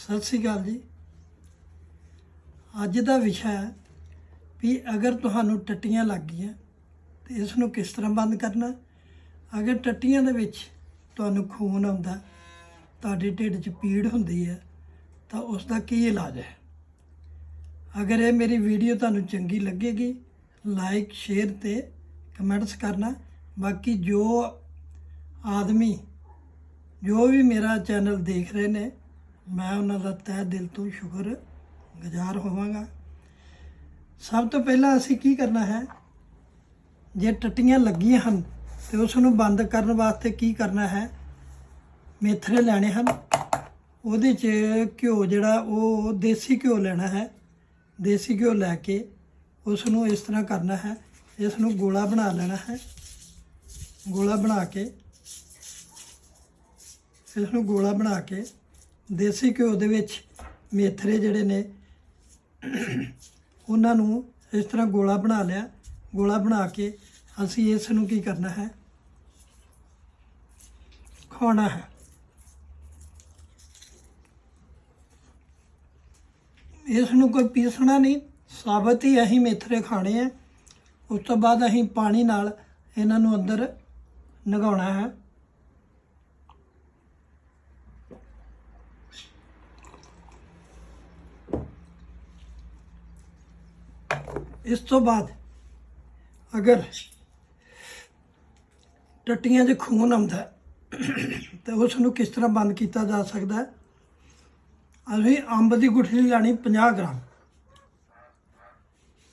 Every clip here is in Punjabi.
ਸਤਿ ਸ੍ਰੀ ਅਕਾਲ ਜੀ। ਅੱਜ ਦਾ ਵਿਸ਼ਾ ਹੈ ਵੀ ਅਗਰ ਤੁਹਾਨੂੰ ਟੱਟੀਆਂ ਲੱਗ ਗਈਆਂ ਤੇ ਇਸ ਨੂੰ ਕਿਸ ਤਰ੍ਹਾਂ ਬੰਦ ਕਰਨਾ? ਅਗਰ ਟੱਟੀਆਂ ਦੇ ਵਿੱਚ ਤੁਹਾਨੂੰ ਖੂਨ ਆਉਂਦਾ, ਤੁਹਾਡੇ ਢਿੱਡ 'ਚ ਪੀੜ ਹੁੰਦੀ ਹੈ, ਤਾਂ ਉਸ ਦਾ ਕੀ ਇਲਾਜ ਹੈ? ਅਗਰ ਇਹ ਮੇਰੀ ਵੀਡੀਓ ਤੁਹਾਨੂੰ ਚੰਗੀ ਲੱਗੇਗੀ, ਲਾਈਕ, ਸ਼ੇਅਰ ਤੇ ਕਮੈਂਟਸ ਕਰਨਾ। ਬਾਕੀ ਜੋ ਆਦਮੀ, ਜੋ ਵੀ ਮੇਰਾ ਚੈਨਲ ਦੇਖ ਰਹੇ ਨੇ ਮੈਂ ਉਹਨਾਂ ਦਾ ਤਹਿ ਦਿਲ ਤੋਂ ਸ਼ੁਕਰ ਗੁਜ਼ਾਰ ਹੋਵਾਂਗਾ। ਸਭ ਤੋਂ ਪਹਿਲਾਂ ਅਸੀਂ ਕੀ ਕਰਨਾ ਹੈ? ਜੇ ਟੱਟੀਆਂ ਲੱਗੀਆਂ ਹਨ, ਤੇ ਉਸ ਨੂੰ ਬੰਦ ਕਰਨ ਵਾਸਤੇ ਕੀ ਕਰਨਾ ਹੈ? ਮੇਥਰੇ ਲੈਣੇ ਹਨ। ਉਹਦੇ 'ਚ ਘਿਓ ਜਿਹੜਾ, ਉਹ ਦੇਸੀ ਘਿਓ ਲੈਣਾ ਹੈ। ਦੇਸੀ ਘਿਓ ਲੈ ਕੇ ਉਸ ਨੂੰ ਇਸ ਤਰ੍ਹਾਂ ਕਰਨਾ ਹੈ। ਇਸ ਨੂੰ ਗੋਲਾ ਬਣਾ ਲੈਣਾ ਹੈ। ਗੋਲਾ ਬਣਾ ਕੇ ਇਸ ਨੂੰ ਗੋਲਾ ਬਣਾ ਕੇ ਦੇਸੀ ਘਿਓ ਦੇ ਵਿੱਚ ਮੇਥਰੇ ਜਿਹੜੇ ਨੇ, ਉਹਨਾਂ ਨੂੰ ਇਸ ਤਰ੍ਹਾਂ ਗੋਲਾ ਬਣਾ ਲਿਆ। ਗੋਲਾ ਬਣਾ ਕੇ ਅਸੀਂ ਇਸ ਨੂੰ ਕੀ ਕਰਨਾ ਹੈ? ਖਾਣਾ ਹੈ। ਇਸ ਨੂੰ ਕੋਈ ਪੀਸਣਾ ਨਹੀਂ। ਸਾਬਤ ਹੀ ਅਸੀਂ ਮੇਥਰੇ ਖਾਣੇ ਆ। ਉਸ ਤੋਂ ਬਾਅਦ ਅਸੀਂ ਪਾਣੀ ਨਾਲ ਇਹਨਾਂ ਨੂੰ ਅੰਦਰ ਨਗਾਉਣਾ ਹੈ। ਇਸ ਤੋਂ ਬਾਅਦ ਅਗਰ ਟੱਟੀਆਂ 'ਚ ਖੂਨ ਆਉਂਦਾ ਤਾਂ ਉਸ ਨੂੰ ਕਿਸ ਤਰ੍ਹਾਂ ਬੰਦ ਕੀਤਾ ਜਾ ਸਕਦਾ ਹੈ? ਅਸੀਂ ਅੰਬ ਦੀ ਗੁਠਲੀ ਲੈਣੀ 50 ਗ੍ਰਾਮ।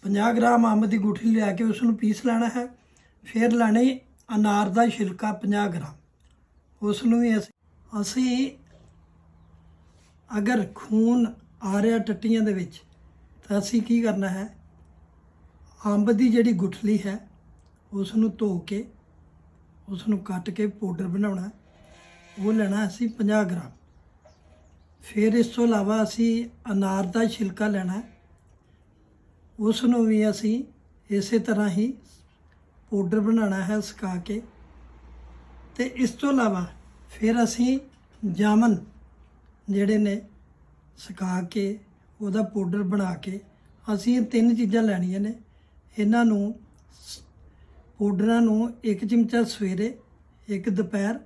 50 ਗ੍ਰਾਮ ਅੰਬ ਦੀ ਗੁਠਲੀ ਲਿਆ ਕੇ ਉਸ ਨੂੰ ਪੀਸ ਲੈਣਾ ਹੈ। ਫਿਰ ਲੈਣੀ ਅਨਾਰ ਦਾ ਛਿਲਕਾ 50 ਗ੍ਰਾਮ। ਉਸ ਨੂੰ ਵੀ ਅਸੀਂ ਅਸੀਂ ਅਗਰ ਖੂਨ ਆ ਰਿਹਾ ਟੱਟੀਆਂ ਦੇ ਵਿੱਚ, ਤਾਂ ਅਸੀਂ ਕੀ ਕਰਨਾ ਹੈ? ਅੰਬ ਦੀ ਜਿਹੜੀ ਗੁਠਲੀ ਹੈ ਉਸ ਨੂੰ ਧੋ ਕੇ ਉਸ ਨੂੰ ਕੱਟ ਕੇ ਪਾਊਡਰ ਬਣਾਉਣਾ ਉਹ ਲੈਣਾ ਅਸੀਂ 50 ਗ੍ਰਾਮ। ਫਿਰ ਇਸ ਤੋਂ ਇਲਾਵਾ ਅਸੀਂ ਅਨਾਰ ਦਾ ਛਿਲਕਾ ਲੈਣਾ ਉਸ ਨੂੰ ਵੀ ਅਸੀਂ ਇਸੇ ਤਰ੍ਹਾਂ ਹੀ ਪਾਊਡਰ ਬਣਾਉਣਾ ਹੈ, ਸੁਕਾ ਕੇ। ਤੇ ਇਸ ਤੋਂ ਇਲਾਵਾ ਫਿਰ ਅਸੀਂ ਜਾਮਨ ਜਿਹੜੇ ਨੇ, ਸੁਕਾ ਕੇ, ਉਹਦਾ ਪਾਊਡਰ ਬਣਾ ਕੇ ਅਸੀਂ ਇਹ ਤਿੰਨ ਚੀਜ਼ਾਂ ਲੈਣੀਆਂ ਨੇ। ਇਹਨਾਂ ਨੂੰ ਸ- ਪਾਊਡਰਾਂ ਨੂੰ ਇੱਕ ਚਮਚਾ ਸਵੇਰੇ, ਇੱਕ ਦੁਪਹਿਰ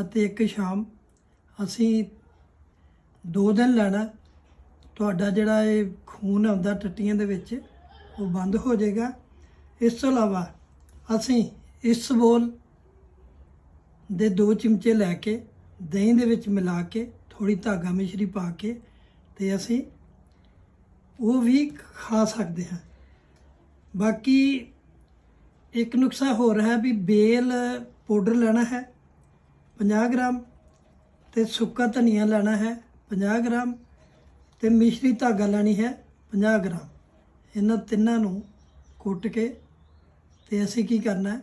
ਅਤੇ ਇੱਕ ਸ਼ਾਮ। ਅਸੀਂ ਦੋ ਦਿਨ ਲੈਣਾ। ਤੁਹਾਡਾ ਜਿਹੜਾ ਇਹ ਖੂਨ ਆਉਂਦਾ ਟੱਟੀਆਂ ਦੇ ਵਿੱਚ, ਉਹ ਬੰਦ ਹੋ ਜਾਏਗਾ। ਇਸ ਤੋਂ ਇਲਾਵਾ ਅਸੀਂ ਇਸ ਬੋਲ ਦੇ ਦੋ ਚਮਚੇ ਲੈ ਕੇ, ਦਹੀਂ ਦੇ ਵਿੱਚ ਮਿਲਾ ਕੇ ਥੋੜੀ ਧਾਗਾ ਮਿਸ਼ਰੀ ਪਾ ਕੇ ਤੇ ਅਸੀਂ ਉਹ ਵੀ ਖਾ ਸਕਦੇ ਹਾਂ। ਬਾਕੀ ਇੱਕ ਨੁਕਸਾ ਹੋਰ ਹੈ ਵੀ ਬੇਲ ਪਾਊਡਰ ਲੈਣਾ ਹੈ 50 ਗ੍ਰਾਮ ਤੇ ਸੁੱਕਾ ਧਨੀਆ ਲੈਣਾ ਹੈ 50 ਗ੍ਰਾਮ ਤੇ ਮਿਸ਼ਰੀ ਧਾਗਾ ਲੈਣੀ ਹੈ 50 ਗ੍ਰਾਮ। ਇਹਨਾਂ ਤਿੰਨਾਂ ਨੂੰ ਕੁੱਟ ਕੇ ਤੇ ਅਸੀਂ ਕੀ ਕਰਨਾ ਹੈ?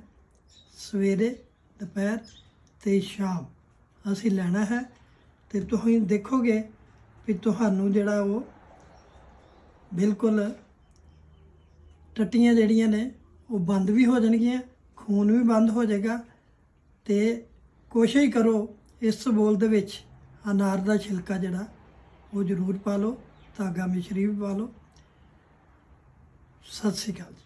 ਸਵੇਰੇ, ਦੁਪਹਿਰ ਤੇ ਸ਼ਾਮ ਅਸੀਂ ਲੈਣਾ ਹੈ ਤੇ ਤੁਸੀਂ ਦੇਖੋਗੇ ਵੀ ਤੁਹਾਨੂੰ ਜਿਹੜਾ ਉਹ ਬਿਲਕੁਲ ਟੱਟੀਆਂ ਜਿਹੜੀਆਂ ਨੇ, ਉਹ ਬੰਦ ਵੀ ਹੋ ਜਾਣਗੀਆਂ, ਖੂਨ ਵੀ ਬੰਦ ਹੋ ਜਾਏਗਾ ਤੇ ਕੋਸ਼ਿਸ਼ ਕਰੋ ਇਸ ਬੋਲ ਦੇ ਵਿੱਚ ਅਨਾਰ ਦਾ ਛਿਲਕਾ ਜਿਹੜਾ, ਉਹ ਜ਼ਰੂਰ ਪਾ ਲਓ, ਧਾਗਾ ਮਿਸ਼ਰੀ ਵੀ ਪਾ ਲਓ। ਸਤਿ ਸ਼੍ਰੀ ਅਕਾਲ ਜੀ।